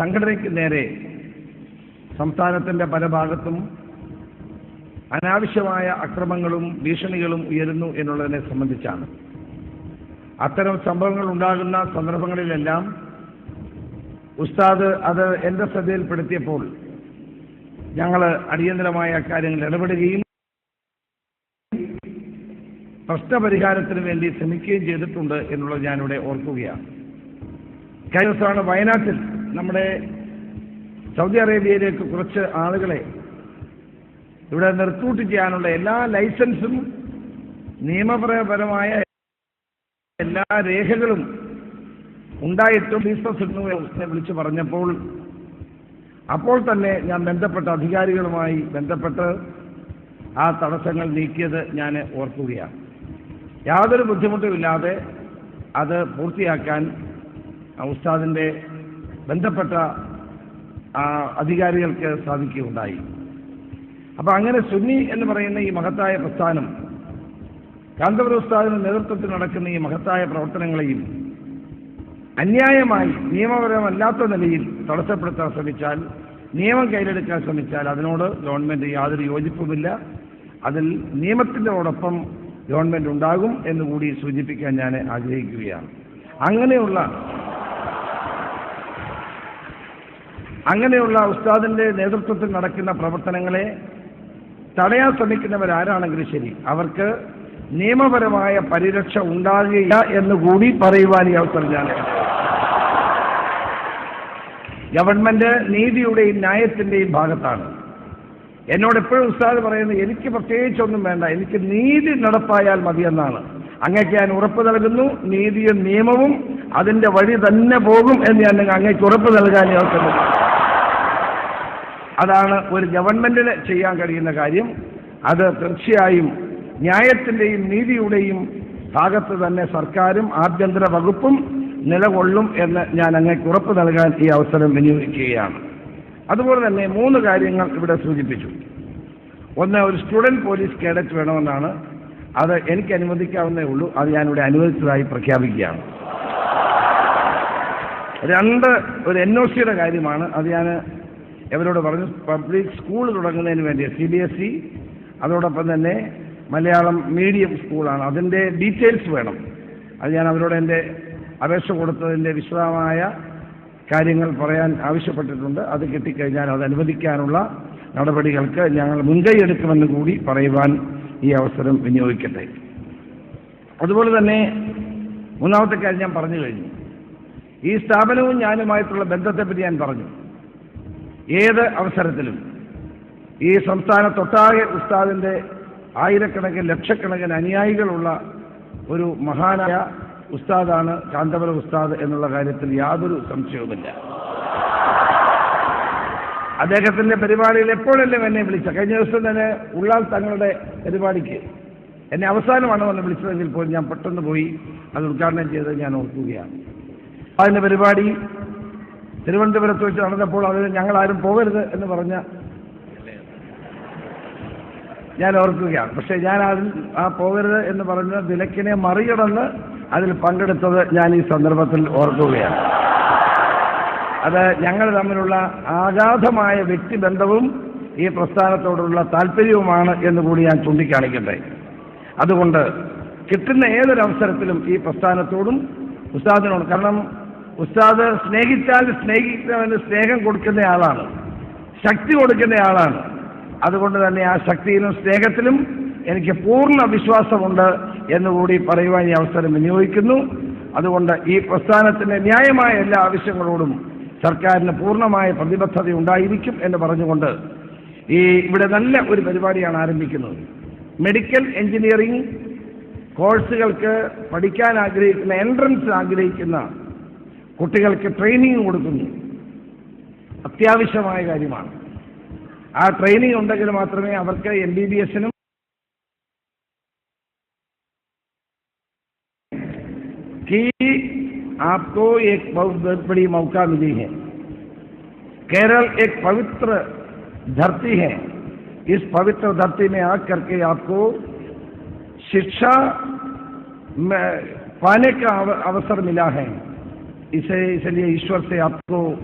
സംഘടനയ്ക്ക് നേരെ സംസ്ഥാനത്തിന്റെ പല ഭാഗത്തും അനാവശ്യമായ അക്രമങ്ങളും ഭീഷണികളും ഉയരുന്നു എന്നുള്ളതിനെ സംബന്ധിച്ചാണ്. അത്തരം സംഭവങ്ങൾ ഉണ്ടാകുന്ന സന്ദർഭങ്ങളിലെല്ലാം ഉസ്താദ് അത് എന്റെ ശ്രദ്ധയിൽപ്പെടുത്തിയപ്പോൾ ഞങ്ങൾ അടിയന്തരമായ കാര്യങ്ങൾ ഇടപെടുകയും പ്രശ്നപരിഹാരത്തിന് വേണ്ടി ശ്രമിക്കുകയും ചെയ്തിട്ടുണ്ട് എന്നുള്ളത് ഞാനിവിടെ ഓർക്കുകയാണ്. കഴിഞ്ഞ ദിവസമാണ് വയനാട്ടിൽ നമ്മുടെ സൗദി അറേബ്യയിലേക്ക് കുറച്ച് ആളുകളെ ഇവിടെ റിക്രൂട്ട് ചെയ്യാനുള്ള എല്ലാ ലൈസൻസും നിയമപരമായ എല്ലാ രേഖകളും ഉണ്ടായിട്ടും ബിസിനസ് എന്നെ വിളിച്ചു പറഞ്ഞപ്പോൾ അപ്പോൾ തന്നെ ഞാൻ ബന്ധപ്പെട്ട അധികാരികളുമായി ബന്ധപ്പെട്ട് ആ തടസ്സങ്ങൾ നീക്കിയത് ഞാൻ ഓർക്കുകയാണ്. യാതൊരു ബുദ്ധിമുട്ടുമില്ലാതെ അത് പൂർത്തിയാക്കാൻ ആ ഉസ്താദിന്റെ ബന്ധപ്പെട്ട അധികാരികൾക്ക് സാധിക്കുകയുണ്ടായി. അപ്പൊ അങ്ങനെ സുന്നി എന്ന് പറയുന്ന ഈ മഹത്തായ പ്രസ്ഥാനം കാന്തപുര ഉസ്താദിന്റെ നേതൃത്വത്തിൽ നടക്കുന്ന ഈ മഹത്തായ പ്രവർത്തനങ്ങളെയും അന്യായമായി നിയമപരമല്ലാത്ത നിലയിൽ തടസ്സപ്പെടുത്താൻ ശ്രമിച്ചാൽ നിയമം കയ്യിലെടുക്കാൻ ശ്രമിച്ചാൽ അതിനോട് ഗവൺമെന്റ് യാതൊരു യോജിപ്പുമില്ല. അതിൽ നിയമത്തിനോടൊപ്പം ഗവൺമെന്റ് ഉണ്ടാകും എന്ന് കൂടി സൂചിപ്പിക്കാൻ ഞാൻ ആഗ്രഹിക്കുകയാണ്. അങ്ങനെയുള്ള അങ്ങനെയുള്ള ഉസ്താദിന്റെ നേതൃത്വത്തിൽ നടക്കുന്ന പ്രവർത്തനങ്ങളെ തടയാൻ ശ്രമിക്കുന്നവരാരാണെങ്കിലും ശരി. അവർക്ക് നിയമപരമായ പരിരക്ഷ ഉണ്ടാകുകയില്ല എന്ന് കൂടി പറയുവാൻ ഈ അവസരം ഞാൻ ഗവൺമെന്റ് നീതിയുടെയും ന്യായത്തിന്റെയും ഭാഗത്താണ്. എന്നോട് എപ്പോഴും ഉസ്താദ് പറയുന്നത് എനിക്ക് പ്രത്യേകിച്ചൊന്നും വേണ്ട. എനിക്ക് നീതി നടപ്പായാൽ മതിയെന്നാണ് അങ്ങക്ക് ഞാൻ ഉറപ്പ് നൽകുന്നു. നീതിയും നിയമവും അതിന്റെ വഴി തന്നെ പോകും എന്ന് ഞാൻ അങ്ങേക്ക് ഉറപ്പ് നൽകാൻ ഞാൻ അവസരം അതാണ് ഒരു ഗവൺമെന്റിന് ചെയ്യാൻ കഴിയുന്ന കാര്യം. അത് തീർച്ചയായും ന്യായത്തിന്റെയും നീതിയുടെയും ഭാഗത്ത് തന്നെ സർക്കാരും ആഭ്യന്തര വകുപ്പും നിലകൊള്ളും എന്ന് ഞാൻ അങ്ങേക്ക് ഉറപ്പ് നൽകാൻ ഈ അവസരം വിനിയോഗിക്കുകയാണ്. അതുപോലെ തന്നെ മൂന്ന് കാര്യങ്ങൾ ഇവിടെ സൂചിപ്പിച്ചു. ഒന്ന് ഒരു സ്റ്റുഡന്റ് പോലീസ് കേഡറ്റ് വേണമെന്നാണ്. അത് എനിക്ക് അനുവദിക്കാവുന്നേ ഉള്ളൂ. അത് ഞാനിവിടെ അനുവദിച്ചതായി പ്രഖ്യാപിക്കുകയാണ്. രണ്ട് ഒരു എൻ ഒ സിയുടെ കാര്യമാണ്. അത് ഞാൻ ഇവരോട് പറഞ്ഞു? പബ്ലിക് സ്കൂൾ തുടങ്ങുന്നതിന് വേണ്ടി സി ബി എസ് ഇ അതോടൊപ്പം തന്നെ മലയാളം മീഡിയം സ്കൂളാണ്. അതിന്റെ ഡീറ്റെയിൽസ് വേണം. അത് ഞാൻ അവരോട് എന്റെ അപേക്ഷ കൊടുത്തതിന്റെ വിശദമായ കാര്യങ്ങൾ പറയാൻ ആവശ്യപ്പെട്ടിട്ടുണ്ട്. അത് കിട്ടിക്കഴിഞ്ഞാൽ അത് അനുവദിക്കാനുള്ള നടപടികൾക്ക് ഞങ്ങൾ മുൻകൈ എടുക്കുമെന്ന് കൂടി പറയുവാൻ ഈ അവസരം വിനിയോഗിക്കട്ടെ. അതുപോലെ തന്നെ മൂന്നാമത്തെ കാര്യം ഞാൻ പറഞ്ഞു കഴിഞ്ഞു. ഈ സ്ഥാപനവും ഞാനുമായിട്ടുള്ള ബന്ധത്തെപ്പറ്റി ഞാൻ പറഞ്ഞു. ഏത് അവസരത്തിലും ഈ സംസ്ഥാനത്തൊട്ടാകെ ഉസ്താദിന്റെ ആയിരക്കണക്കിന് ലക്ഷക്കണക്കിന് അനുയായികളുള്ള ഒരു മഹാനായ ഉസ്താദാണ് കാന്തപുരം ഉസ്താദ് എന്നുള്ള കാര്യത്തിൽ യാതൊരു സംശയവുമില്ല. അദ്ദേഹത്തിന്റെ പരിപാടിയിൽ എപ്പോഴെല്ലാം എന്നെ വിളിച്ച കഴിഞ്ഞ ദിവസം തന്നെ ഉള്ളാൽ തങ്ങളുടെ പരിപാടിക്ക് എന്നെ അവസാനമാണ് വന്ന് വിളിച്ചതെങ്കിൽ പോലും ഞാൻ പെട്ടെന്ന് പോയി അത് ഉദ്ഘാടനം ചെയ്ത് ഞാൻ ഓർക്കുകയാണ്. അതിന്റെ പരിപാടി തിരുവനന്തപുരത്ത് വെച്ച് നടന്നപ്പോൾ അത് ഞങ്ങളാരും പോകരുത് എന്ന് പറഞ്ഞ ഞാൻ ഓർക്കുകയാണ്. പക്ഷെ ഞാൻ അതിൽ ആ പോകരുത് എന്ന് പറഞ്ഞ വിലക്കിനെ മറികടന്ന് അതിൽ പങ്കെടുത്തത് ഞാൻ ഈ സന്ദർഭത്തിൽ ഓർക്കുകയാണ്. അത് ഞങ്ങൾ തമ്മിലുള്ള ആഗാധമായ വ്യക്തിബന്ധവും ഈ പ്രസ്ഥാനത്തോടുള്ള താല്പര്യവുമാണ് എന്ന് കൂടി ഞാൻ ചൂണ്ടിക്കാണിക്കട്ടെ. അതുകൊണ്ട് കിട്ടുന്ന ഏതൊരവസരത്തിലും ഈ പ്രസ്ഥാനത്തോടും ഉസ്താദിനോട് കാരണം ഉസ്താദ് സ്നേഹിച്ചാൽ സ്നേഹിക്കുന്നവന് സ്നേഹം കൊടുക്കുന്ന ആളാണ്. ശക്തി കൊടുക്കുന്ന ആളാണ്. അതുകൊണ്ട് തന്നെ ആ ശക്തിയിലും സ്നേഹത്തിലും എനിക്ക് പൂർണ വിശ്വാസമുണ്ട് എന്നുകൂടി പറയുവാൻ ഈ അവസരം വിനിയോഗിക്കുന്നു. അതുകൊണ്ട് ഈ പ്രസ്ഥാനത്തിന്റെ ന്യായമായ എല്ലാ ആവശ്യങ്ങളോടും സർക്കാരിന് പൂർണമായ പ്രതിബദ്ധത ഉണ്ടായിരിക്കും എന്ന് പറഞ്ഞുകൊണ്ട് ഈ ഇവിടെ നല്ല ഒരു പരിപാടിയാണ് ആരംഭിക്കുന്നത്. മെഡിക്കൽ എഞ്ചിനീയറിംഗ് കോഴ്സുകൾക്ക് പഠിക്കാൻ ആഗ്രഹിക്കുന്ന എൻട്രൻസ് ആഗ്രഹിക്കുന്ന കുട്ടികൾക്ക് ട്രെയിനിങ് കൊടുക്കുന്നു അത്യാവശ്യമായ കാര്യമാണ് ആ ട്രെയിനിങ് ഉണ്ടെങ്കിൽ മാത്രമേ അവർക്ക് എം ബി ബി എസിനും कि आपको एक बहुत बड़ी मौका मिली है केरल एक पवित्र धरती है इस पवित्र धरती में आ करके आपको शिक्षा में पाने का अव- अवसर मिला है इसे, इसलिए ईश्वर से आपको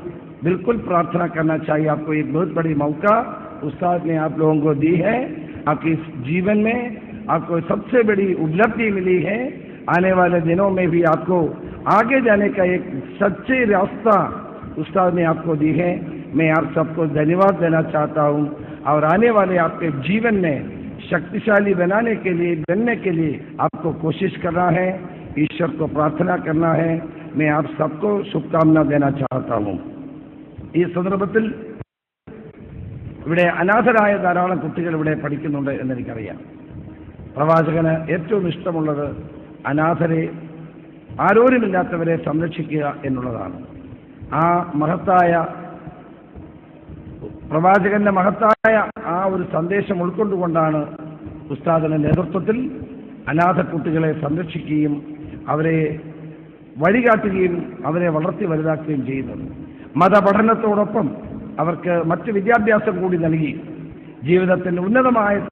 बिल्कुल प्रार्थना करना चाहिए। आपको एक बहुत बड़ी मौका उस्ताद ने आप लोगों को दी है। आपके इस जीवन में आपको सबसे बड़ी उपलब्धि मिली है। आने वाले दिनों में भी आपको आगे जाने का एक सच्चे रास्ता उस्ताद ने आपको दी है। मैं आप सबको धन्यवाद देना चाहता हूँ। और आने वाले आपके जीवन में शक्तिशाली बनाने के लिए, बनने के लिए आपको कोशिश करना है। ईश्वर को प्रार्थना करना है। मैं आप सबको शुभकामना देना चाहता हूँ ഈ സന്ദർഭത്തിൽ ഇവിടെ അനാഥരായ ധാരാളം കുട്ടികൾ ഇവിടെ പഠിക്കുന്നുണ്ട് എന്നെനിക്കറിയാം പ്രവാചകന് ഏറ്റവും ഇഷ്ടമുള്ളത് അനാഥരെ ആരോരുമില്ലാത്തവരെ സംരക്ഷിക്കുക എന്നുള്ളതാണ് ആ മഹത്തായ പ്രവാചകന്റെ മഹത്തായ ആ ഒരു സന്ദേശം ഉൾക്കൊണ്ടുകൊണ്ടാണ് ഉസ്താദിന്റെ നേതൃത്വത്തിൽ അനാഥ കുട്ടികളെ സംരക്ഷിക്കുകയും അവരെ വഴികാട്ടുകയും അവരെ വളർത്തി വലുതാക്കുകയും ചെയ്യുന്നത്. മതപഠനത്തോടൊപ്പം അവർക്ക് മറ്റ് വിദ്യാഭ്യാസം കൂടി നൽകി. ജീവിതത്തിൽ ഉന്നതമായ